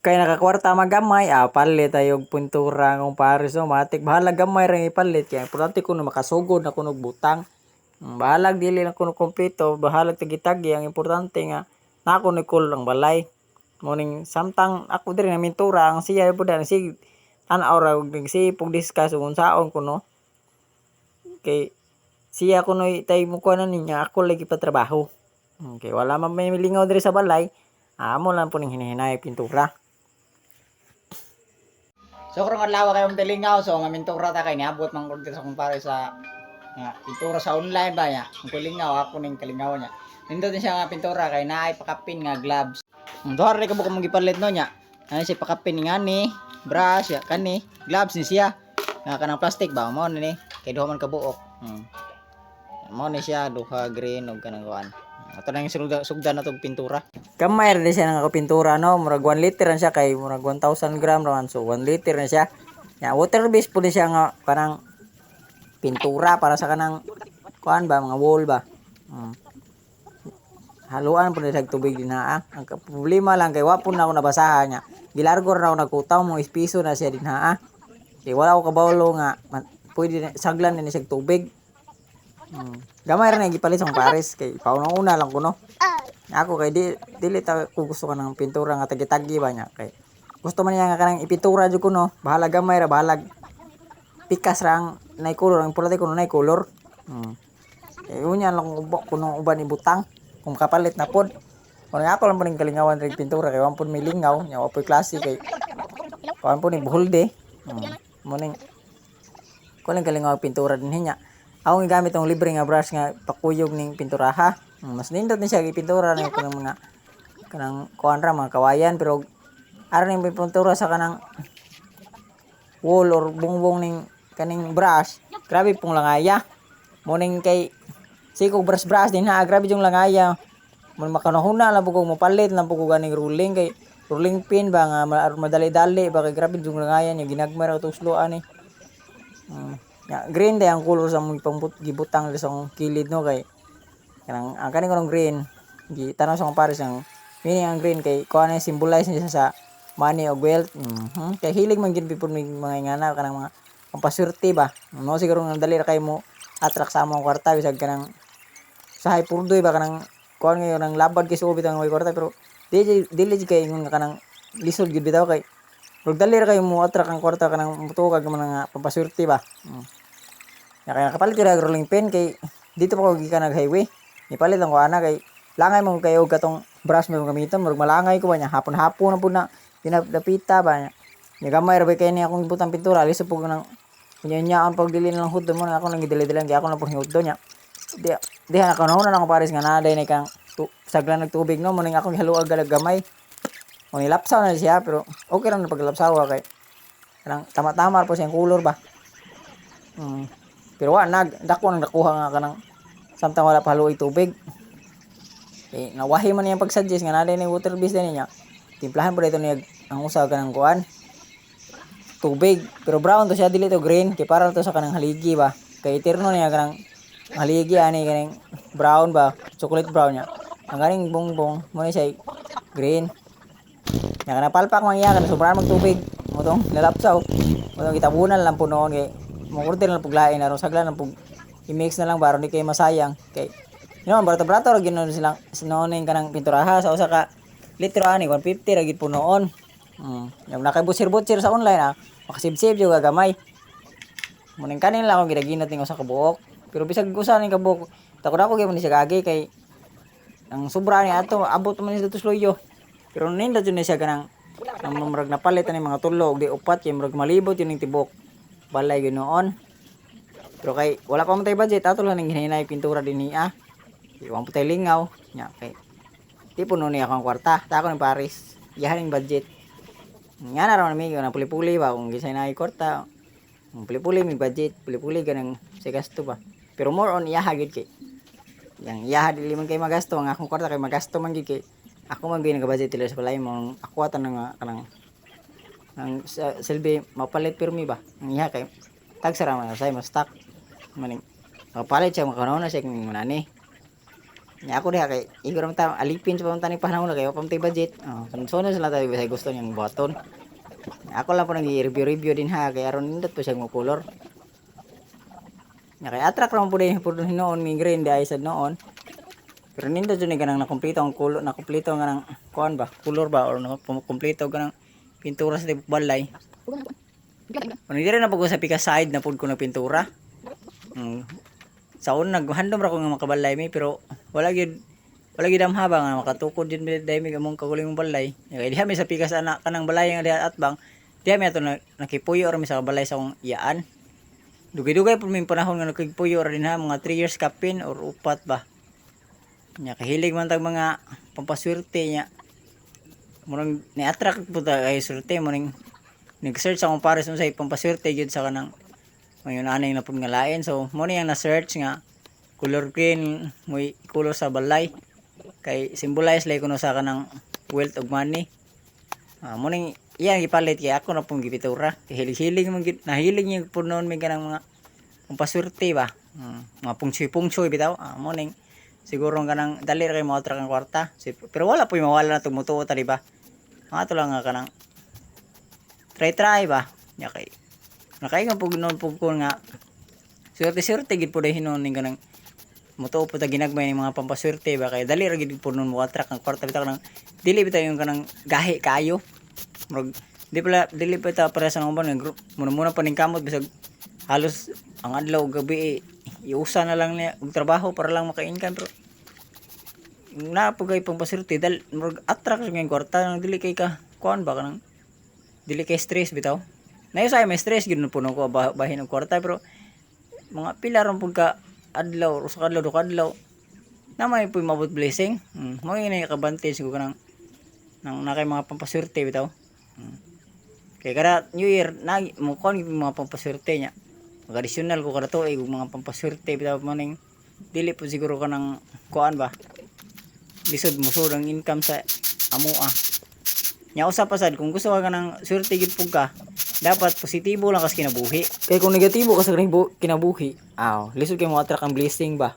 Kay nakakwarta magamay, ah, palit tayo pintura ng pares no, matik bahala gamay rin ipalit kaya importante kuno makasugod na kuno butang. Mm, Bahalag dili na kuno kompleto, bahalag tagi-tagi ang importante nga nako ni kul ang balay. Morning samtang ako diri na mintura ang siya pud na sig tan-aw ra ug si pug discuss kung saon kuno. Kay siya kuno tay mo kuha na niya ako lagi pa trabaho. Okay, wala man may lingaw diri sa balay. Amo lang po ning hinahinay pintura. So karong adlaw kayo tilingaw so nga mintura ta kay niabot man order sa kumpare sa nga pintura sa online ba ya. Ang tilingaw ako ning kalingaw niya. Nindot din siya nga pintura kay naay pakapin nga gloves. Ang duha rin ka mo gipalit no niya. Ano siya pakapin nga ni brush ya kani gloves ni siya. Nga kanang plastic ba mo ni kay duha man ka buok. Hmm. Mo ni siya duha green ug kanang kuan. Ato na yung sugda, sugda na tong pintura. Kamay rin siya ng pintura no, murag 1 liter na siya kay murag 1000 gram raman so 1 liter na siya. Ya water based po siya nga parang pintura para sa kanang kuan ba mga wall ba. Hmm. Haluan po siya tubig din ha. Ang problema lang kay wapon na ako nabasahan niya. Gilargo na ako nagkutaw mo ispiso na siya din ha. Kay wala ako kabawlo nga pwede saglan na ni siya tubig. Hmm. Gamay rin gipalit sa pares kay pauna-una lang ko no. Ako kay di dili ta ko gusto ka ng pintura nga tagi-tagi ba niya kay gusto man niya nga kanang ipintura jud ko no. Bahala gamay ra bahala pikas ra ang nay color ang pulati ko nay color. Hmm. Eh unya lang ubo kuno uban ibutang kung kapalit na pod. Kung ako lang po ning kalingawan rin pintura kay wampun may lingaw nya wapoy klase kay po ni buholde. Hmm. Mo ning ko lang kalingaw pintura din niya. Ako nga gamit ang libre nga brush nga pakuyog ning pintura ha. Mas nindot ni siya gipintura na kanang mga kanang kuan ra mga kawayan pero ara ning pintura sa kanang wall or bungbong ning kaning brush. Grabe pong langaya. Mo ning kay sikog brush brush din ha, grabe yung langaya. Mo makanahuna lang po kung mapalit lang po kung ganing ruling kay ruling pin ba nga ma- madali-dali ba kay grabe yung langaya niya ginagmay ra tusloan eh. Mm. Ya, green day ang color sa mong ipang gibutang sa kilid no kay kanang ang kaning kanang green gi tanaw sa akong pares ang meaning ang green kay kuha na symbolize niya sa money o wealth mhm kay hilig man gid may mga ingana kanang mga pampaswerte ba no siguro nga dali ra kay mo attract sa among kwarta bisag kanang sa high purdoy ba kanang kuha ngayon ang labad kay subit ang kwarta pero dili dili kay ingon nga kanang lisod gid bitaw kay Pag dali ra kayo mo attract ang kwarta kanang mutukag man nga pampaswerte ba. Mm. Ya kaya kapalit ra rolling pin kay dito pa ko gikan nag highway. Ipalit lang ko kay langay mo kayo og katong brush mo gamiton murag malangay ko ba nya hapon-hapon na pud na dinapita ba nya. Nya gamay ra ba kay ni akong butang pintura alis pug nang kunya-nyaan pag dili na lang hudon mo na ako nang gidili-dilan kay ako na pud hudon nya. Di di na kanahon na ako pares nga naday ni kang tu, saglan nagtubig no mo ning akong haluag galag gamay. O nilapsaw na siya pero okay lang na paglapsawa kay kanang tama-tama po siyang color ba. Mm. Pero wa nag dako nang nakuha nga kanang samtang wala pa haluoy tubig. Eh nawahi man niya pag-suggest nga naday ni water base din niya. Timplahan po dito niya ang usa kanang kuan tubig pero brown to siya dili to green kay para to sa kanang haligi ba kay eterno niya kanang haligi ani kanang brown ba chocolate brown niya ang ganing bongbong mo ni siya green Yan ka napalpak man iya, kana sobrang magtubig. Mo tong lalapsaw. Mo tong kitabunan lang po noon kay mo order lang puglain aron saglan lang pug i-mix na lang baro di kay masayang kay you know, barato barato ra ginon silang sinoning kanang pinturaha sa usa ka litro ani 150 ra gid po noon. Mm. Yung nakabusir-busir sa online ah, makasib-sib yung gagamay. Muning kanin lang ako ginaginat ning usa ka buok. Pero bisag usa ning kabuok, takod ako gyud ni siya gagi kay ang sobra ni ato abot man ni dito sloyo. Pero nindot yun na siya kanang ang murag napalit ani mga tulog di upat kay murag malibot yun yung tibok balay yun noon. Pero kay wala pa man tayo budget ato lang ning hinahinay pintura din niya. Iwan po tayo lingaw. Nya kay di puno niya akong kwarta. Ta ako ni Paris. Yahan yung budget. Nga na raman mi na puli-puli ba kung gisay na kwarta. Puli-puli mi budget, puli-puli ganang sa gasto ba. Pero more on iya hagid kay yang iya dili man kay magasto ang akong kwarta kay magasto man kay ako man gid nagabudget tila sa balay mo ako ata nga kanang ang silbi mapalit pirmi ba ang iya kay tag sara man say mas stock maning mapalit siya makaroon na siya kung nani Nya ako diha kay igor man ta alipin sa pamunta ni panahon na kay wa pa man tay budget. Oh, kan sono sila tayo sa gusto niyang buhaton. Nya ako lang po nag review review din ha kay aron nindot po siya mo color. Nya kay attract ra man po din po hinoon mi green di ay noon. Pero nindot jud ni ganang nakumpleto ang kulo nakumpleto nga nang kuan ba color ba or nakumpleto ganang pintura sa tibok balay. Hindi rin na pag sa pika side na pud ko na pintura. Mm. Sa una naghandom ra ko nga makabalay mi pero wala gyud wala gyud am haba nga makatukod din mi dai mi gamong kaguling mong balay. Diha mi sa pika sa anak kanang balay nga diha at bang diha mi ato na, nakipuyo ra mi sa balay sa akong iyaan. Dugay-dugay po may panahon nga nakigpuyo ra din ha mga 3 years kapin or upat ba. Nya kahilig man tag mga pampaswerte nya. Murang ni-attract po ta kay swerte mo ning nag-search akong pares mo sa pampaswerte gyud sa kanang ngayon anay na pud nga lain. So mo ni ang na-search nga color green mo color sa balay. Kay symbolize lay kuno sa kanang wealth of money. Ah mo ning iya gipalit kay ako na pong gipitura hilig-hilig man gid nahilig niya pud noon may kanang mga pampaswerte ba? Hmm, mga pungsoy-pungsoy bitaw. Ah mo ning siguro kanang dali ra kay mo atrak ang kwarta. Si- pero wala po mawala na tumutuo ta di ba mga to lang nga kanang try try ba? Nya kay nakay nga pug noon pug nga swerte swerte gid dahil hinon ning kanang mutuo po ta ginagmay ng mga pampaswerte ba? Kay dali ra gid po noon mo atrak ang kwarta bitaw nang dili bitaw yung kanang gahi kayo murag di pala dili pa ta para sa ngumban nga group muna muna pa ning kamot bisag halos ang adlaw gabi eh, iusa na lang niya og trabaho para lang maka-income pero na po kay pampaswerte dal murag atrak sa ngayong kwarta nang dili kay ka kuan ba kanang dili kay stress bitaw? Na sa may stress gid po ko bah- bahin og kwarta pero mga pila ron pud ka adlaw o sa kadlaw do kadlaw na may po mabot blessing. Mm. mo yung nakabante siguro kanang nang nakay mga pampaswerte bitaw? Mm. kay kada new year na mo kon mga pampaswerte nya mga additional ko kada tuig og mga pampaswerte bitaw mo ning dili po siguro kanang kuan ba lisod mo so ang income sa amo ah. Nya usa pa sad. Kung gusto ka ng swerte gid pug ka dapat positibo lang kas kinabuhi. Kay kung negatibo ka sa kinabu- kinabuhi aw lisod kay mo attract ang blessing ba